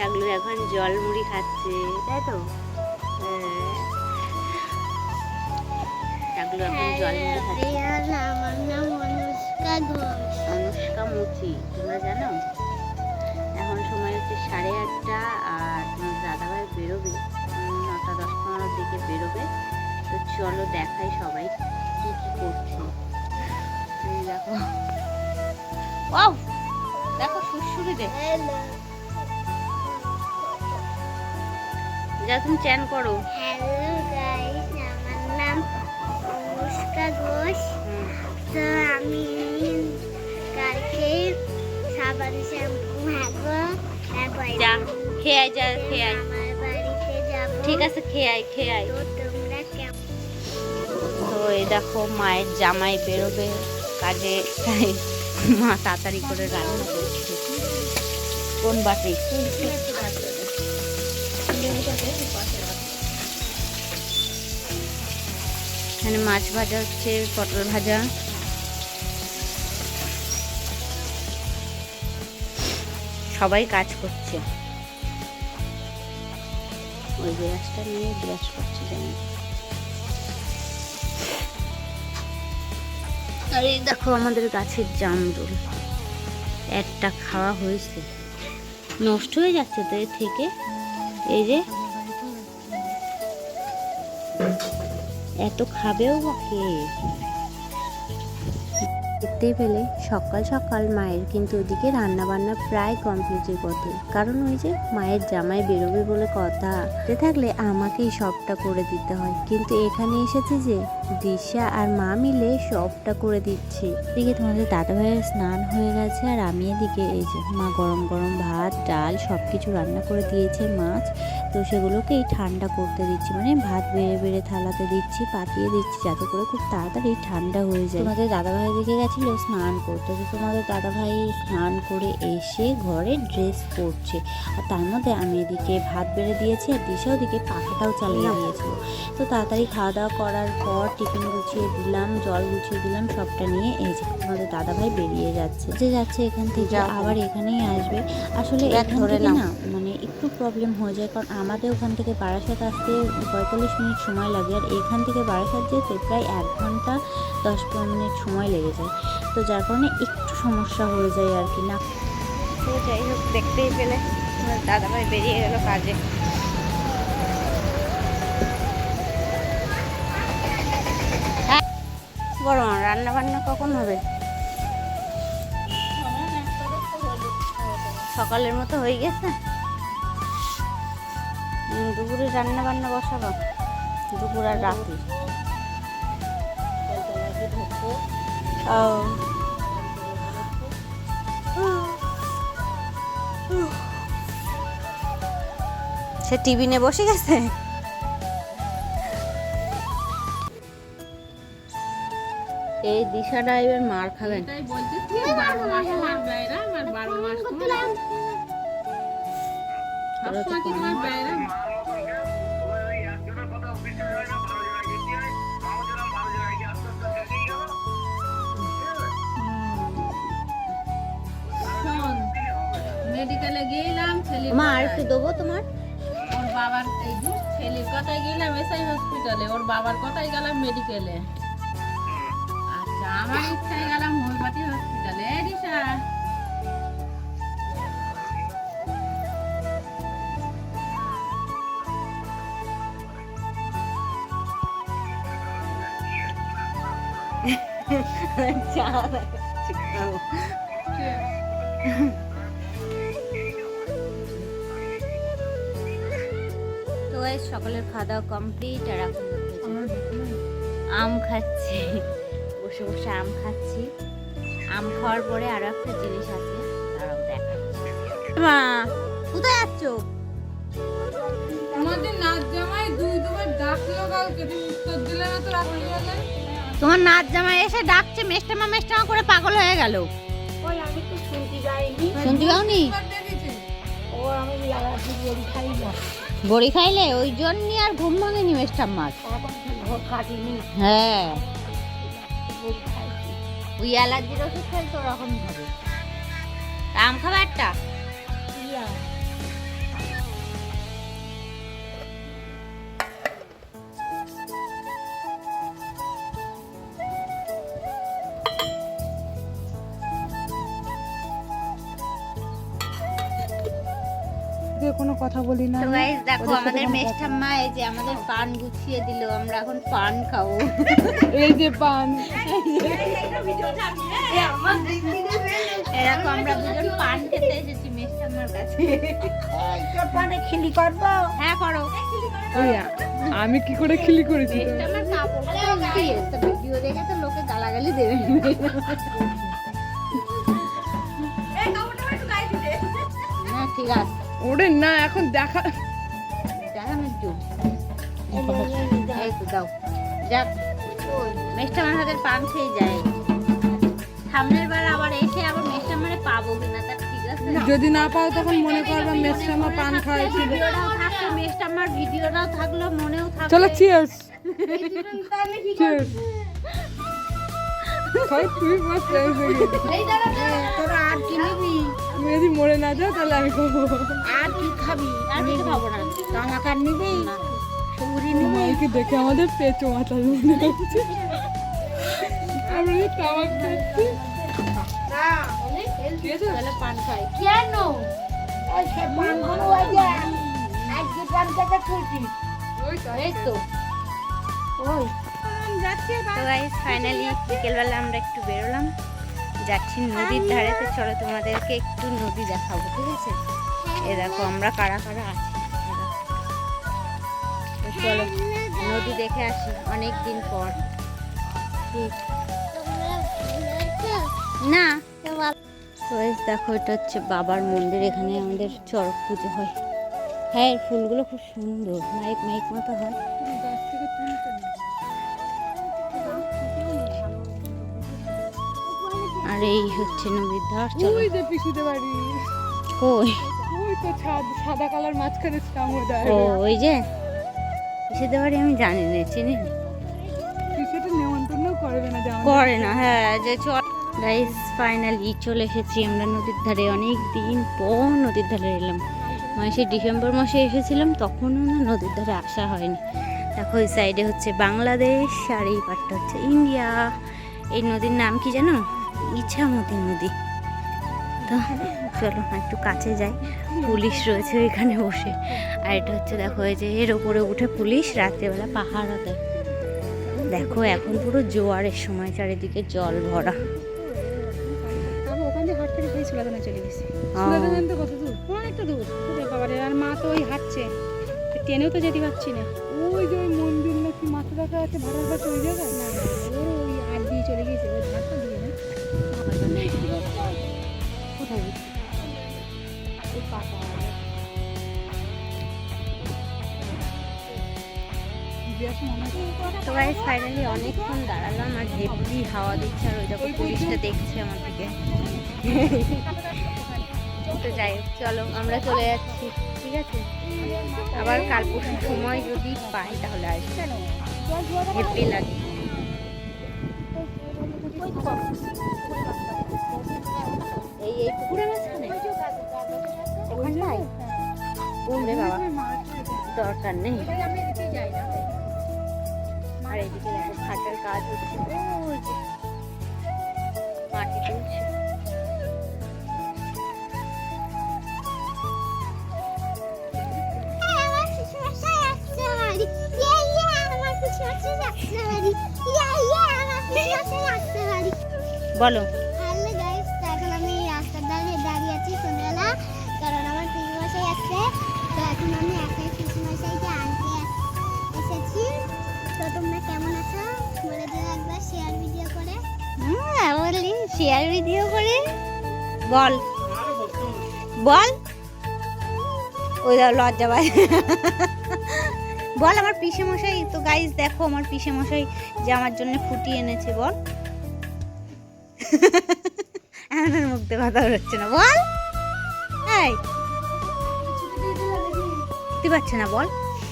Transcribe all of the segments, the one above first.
টাগলু এখন জল মুড়ি খাচ্ছে তাই তো? হ্যাঁ। এখন জল মুড়ি খাচ্ছে। আমার নাম অনুষ্কা ঘোষ। অনুষ্কা মুচি তোমরা জানো? এখন সময় হচ্ছে সাড়ে আটটা আর তোমার দাদাভাই বেরোবে। নটা দশ পনেরোর দিকে বেরোবে। তো চলো দেখাই সবাই কি কি করছে। দেখো। ও দেখো সুরসুরি দে তুমি চ্যান করো। হ্যালো গাইস আমার নাম অনুষ্কা ঘোষ। তো আমি কালকে সাবান শ্যাম্পু মাখবো যা খেয়ে যা খেয়ে আমার বাড়িতে যাব। ঠিক আছে খেয়ে আয় খেয়ে আয়। তো তোমরা কেমন? তো এই দেখো মায়ের জামাই বেরোবে কাজে তাই মা তাড়াতাড়ি করে রান্না করছে। কোন বাটি? এখানে মাছ ভাজা হচ্ছে, পটল ভাজা। সবাই কাজ করছে। ওই গ্যাসটা নিয়ে গ্যাস করছে যেমন আর দেখো আমাদের গাছের জামরুল। একটা খাওয়া হয়েছে। নষ্ট হয়ে যাচ্ছে তো এর থেকে। এই যে। এত খাবেও বা দেখতেই পেলে সকাল সকাল মায়ের কিন্তু ওদিকে রান্না বান্না প্রায় কমপ্লিটের পথে কারণ ওই যে মায়ের জামাই বেরোবে বলে কথা। থাকলে আমাকেই সবটা করে দিতে হয়। কিন্তু এখানে এসেছে যে দিশা আর মা মিলে সবটা করে দিচ্ছে। এদিকে তোমাদের দাদা ভাইয়ের স্নান হয়ে গেছে আর আমি এদিকে এই যে মা গরম গরম ভাত, ডাল সব কিছু রান্না করে দিয়েছে মাছ। তো সেগুলোকেই ঠান্ডা করতে দিচ্ছি। মানে ভাত বেড়ে বেড়ে থালাতে দিচ্ছি, পাতিয়ে দিচ্ছি যাতে করে খুব তাড়াতাড়ি ঠান্ডা হয়ে যায়। তোমাদের দাদা ভাই দিকে গেছিল? স্নান করতে। তো তোমাদের দাদা ভাই স্নান করে এসে ঘরে ড্রেস পরছে। আর তার মধ্যে আমি এদিকে ভাত বেড়ে দিয়েছি আর দিশা ওদিকে পাখাটাও চালিয়ে দিয়েছিল। তো তাড়াতাড়ি খাওয়া দাওয়া করার পর টিফিন গুছিয়ে দিলাম জল গুছিয়ে দিলাম সবটা নিয়ে এই যে আমাদের দাদা ভাই বেরিয়ে যাচ্ছে। যে যাচ্ছে এখান থেকে। আবার এখানেই আসবে। আসলে এখান থেকে না মানে একটু প্রবলেম হয়ে যায় কারণ আমাদের ওখান থেকে বারাসাত আসতে পঁয়তাল্লিশ মিনিট সময় লাগে। আর এখান থেকে বারাসাত যেতে প্রায় এক ঘণ্টা দশ পনেরো মিনিট সময় লেগে যায়। তো যার কারণে একটু সমস্যা হয়ে যায় আর কি, না? তো যাই হোক, দেখতেই পেলে। দাদা ভাই বেরিয়ে গেল কাজে। গরম রান্না বান্না কখন হবে? সকালের মতো হয়ে গেছে? দুপুরে রান্না বান্না বসাবো দুপুর আর রাতে ও সে টিভি নিয়ে বসে গেছে? এই দিশাটা এবার মার খাবেন। মাস তোমার গেলাম ছেলে মা আর একটু দেবো তোমার? ওর বাবার এই যে ছেলের কথায় গেলাম এসআই হসপিটালে ওর বাবার কথায় গেলাম মেডিকেলে আচ্ছা আমার ইচ্ছায় গেলাম হোমিওপ্যাথি হসপিটালে এই দিশা। সকালের খাওয়া দাওয়া কমপ্লিট আর এখন আম খাচ্ছি বসে বসে আম খাচ্ছি। আম খাওয়ার পরে আরও একটা জিনিস আছে দেখাচ্ছি। মা কোথায় যাচ্ছ? আমাদের নাচ জামাই দুই দুবার ডাকলো কালকে তুমি উত্তর দিলে না তো রাত্রি তোমার নাচ জামাই এসে ডাকছে মেস্টামা মেস্টামা করে পাগল হয়ে গেল। ওই আমি তো শুনতে যাইনি। শুনতে দেখেছে। ও আমি খাই না। বড়ি খাইলে ওই জন্যই আর ঘুম ভাঙেনি নি এখন মাছ হ্যাঁ। ওই অ্যালার্জির ওষুধ খাইলে তো ওরকম হবে আম খাবে দিয়ে কোনো কথা বলি না তো গাইস দেখো আমাদের মেষ্টাম্মা এই যে আমাদের পান গুছিয়ে দিল আমরা এখন পান খাব। এই যে পান। এরকম আমরা দুজন পান খেতে এসেছি মেষ্টাম্মার কাছে। পানে খিলি করব? হ্যাঁ করো। আমি কি করে খিলি করেছি? তো? মেষ্টাম্মার কাপড় ভিডিও দেখে তো লোকে গালাগালি দেবে। হ্যাঁ ঠিক আছে। ওরে না এখন দেখা দেখানোর যুগ এই তো দাও। যাক মেষ্টামার হাতের পান খেয়ে যায় সামনের বার আবার এসে আবার পাবো কিনা তা ঠিক আছে? যদি না পাও তখন মনে করবা মেসরামা পান খাওয়াইছিল ভিডিওটাও থাকল মেষ্টামার ভিডিওটাও থাকল মনেও থাকল চলো চিয়ার্স চিয়ার্স তোরা আর কি নিবি তুমি যদি মরে না যাও তাহলে আমি খাব। খাবি? আর কিছু খাব না। নিবি? নিবি? মাইকে দেখে আমাদের পেঁচো মাথার মনে হচ্ছে আমরা যে তামাক খাচ্ছি পান খাই। কেন? আজকে পান খেতে ওই তো ওই। তো ফাইনালি বিকেলবেলা আমরা একটু বেরোলাম। যাচ্ছি নদীর ধারে তো চলো তোমাদেরকে একটু নদী দেখাবো ঠিক আছে? এ দেখো আমরা কারা কারা আছি। চলো নদী দেখে আসি অনেক দিন পর ঠিক। না দেখো এটা হচ্ছে বাবার মন্দির এখানে আমাদের চড়ক পুজো হয়। হ্যাঁ এর ফুলগুলো খুব সুন্দর মাইক মাইক মতো হয়। আর এই হচ্ছে নদীর ধার চলো। কই? তো সাদা কালার মাঝখানে ও ওই যে? সেতে বাড়ি আমি জানি না চিনি? করে না হ্যাঁ যে চল। গাইস ফাইনালি চলে এসেছি আমরা নদীর ধারে। অনেক দিন পর নদীর ধারে এলাম। মানে সেই ডিসেম্বর মাসে এসেছিলাম তখনও না নদীর ধারে আসা হয়নি। দেখো ওই সাইডে হচ্ছে বাংলাদেশ আর এই পাটটা হচ্ছে ইন্ডিয়া। এই নদীর নাম কি জানো? ইছামতি নদী। তো চলো একটু কাছে যাই। পুলিশ রয়েছে ওইখানে বসে। আর এটা হচ্ছে দেখো এই যে এর ওপরে উঠে পুলিশ রাত্রেবেলা পাহারা দেয় দেখো এখন পুরো জোয়ারের সময় চারিদিকে জল ভরা। ওখান থেকে সেই সুলাদানে চলে গেছি। কত দূর? অনেকটা দূর। আর মা তো ওই হাঁটছে। ট্রেনেও তো যেতে পারছি না। ওই যে মন্দির নাকি মাথা দেখা আছে কাছে ওই জায়গায় না। তো গাইস ফাইনালি অনেকক্ষণ দাঁড়ালাম আর হেভি হাওয়া দিচ্ছে আর ওই দেখো পুলিশটা দেখছে আমার দিকে। তো যাই চলো, আমরা চলে যাচ্ছি, ঠিক আছে? আবার কাল পরশু সময় যদি পাই তাহলে আসব। হেভি লাগে। এই এই পুকুরের মাঝখানে? ওরে বাবা? দরকার নেই। আর এদিকে দেখো খাটার কাজ হচ্ছে ওই যে মাটি তুলছে আমার শেয়ার ভিডিও করে? বল। বল। ওই লজ্জা পায়। বল আমার পিসে মশাই তো গাইস দেখো আমার পিসে মশাই যে আমার জন্য ফুটি এনেছে, বল। আমার মুখ দিয়ে কথা বেরোচ্ছে না। বল। এই। বুঝতে পারছে না, বল।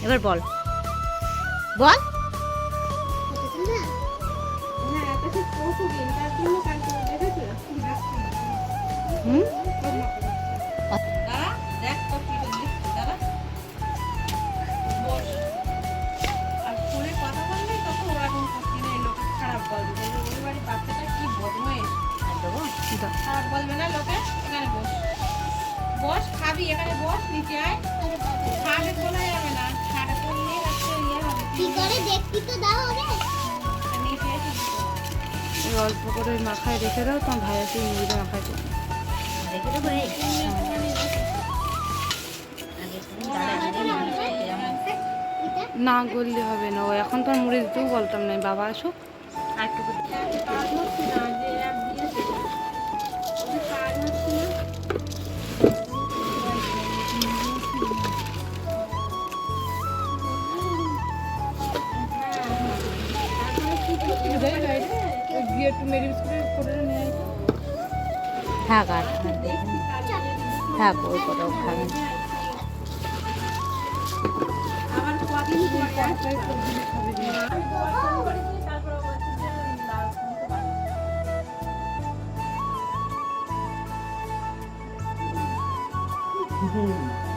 এবার বল। বল। এখানে বস নিচে আয়। খাটে তোলা যাবে না খাটে ইয়ে হবে কি করে? দেখতে তো দাও হবে নিচে এসে এই অল্প করে মাখায় রেখে দাও তোমার ভাই মুড়িটা মাখায় দেবে। রেখে দেবো না গললে হবে না ও এখন তো আর মুড়ি দিতেও বলতাম না বাবা আসুক। আর একটু মেরি বিস্কুট করে নিয়ে থাক আর থাক ওই কটাও খাবে। হুম।